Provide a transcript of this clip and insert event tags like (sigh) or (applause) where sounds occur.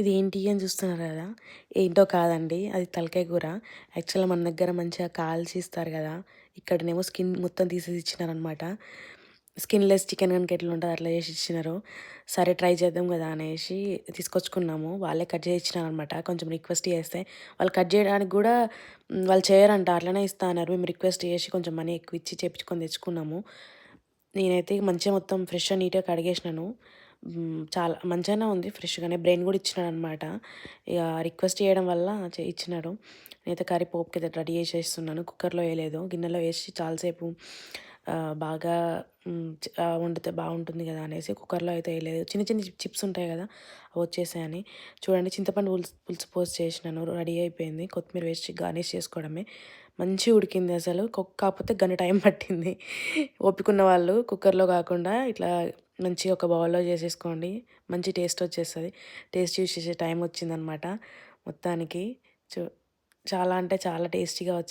ఇది ఏంటి అని చూస్తున్నారు కదా? ఏంటో కాదండి. అది తలకాయ కూర. యాక్చువల్గా మన దగ్గర మంచిగా కాల్చి ఇస్తారు కదా. ఇక్కడనేమో స్కిన్ మొత్తం తీసేసి ఇచ్చినారనమాట. స్కిన్లెస్ చికెన్ కనుక ఎట్లా ఉంటుంది అట్లా చేసి ఇచ్చినారు. సరే ట్రై చేద్దాం కదా అనేసి తీసుకొచ్చుకున్నాము. వాళ్ళే కట్ చేసి ఇచ్చినారనమాట. కొంచెం రిక్వెస్ట్ చేస్తే వాళ్ళు కట్ చేయడానికి కూడా వాళ్ళు చేయరంట. అట్లనే ఇస్తా అన్నారు. మేము రిక్వెస్ట్ చేసి కొంచెం మనీ ఎక్కువ ఇచ్చి చేపించుకొని తెచ్చుకున్నాము. నేనైతే మంచిగా మొత్తం ఫ్రెష్గా నీట్గా కడిగేసినాను. చాలా మంచిగానే ఉంది ఫ్రెష్గానే. బ్రెయిన్ కూడా ఇచ్చినాడు అనమాట ఇక రిక్వెస్ట్ చేయడం వల్ల చే- ఇచ్చినాడు. నేనైతే కర్రీ పోపుకి అయితే రెడీ చేసేస్తున్నాను. కుక్కర్లో వేయలేదు. గిన్నెలో వేసి చాలాసేపు బాగా వండితే బాగుంటుంది కదా అనేసి కుక్కర్లో అయితే వేయలేదు. చిన్న చిన్న చిప్స్ ఉంటాయి కదా అవి వచ్చేసాయని. చూడండి చింతపండు పులుసు పులుసు పోసి చేసినాను. రెడీ అయిపోయింది. కొత్తిమీర వేసి గార్నిష్ చేసుకోవడమే. మంచిగా ఉడికింది అసలు. కాకపోతే గంట టైం పట్టింది. (laughs) ఓపికన్న వాళ్ళు కుక్కర్లో కాకుండా ఇట్లా మంచి ఒక బౌల్లో చేసేసుకోండి. మంచి టేస్ట్ వచ్చేస్తుంది. టేస్ట్ చూసేసే టైం వచ్చిందనమాట. మొత్తానికి చూ చాలా అంటే చాలా టేస్టీగా వచ్చింది.